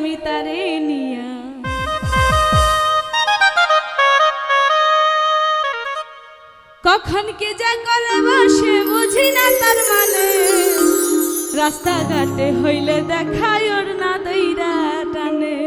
আমি তারে নিয়া। কখন কে যা করে সে বুঝি না তার মানে। রাস্তাঘাটে হইলে দেখায় ওর না দইরা টানে।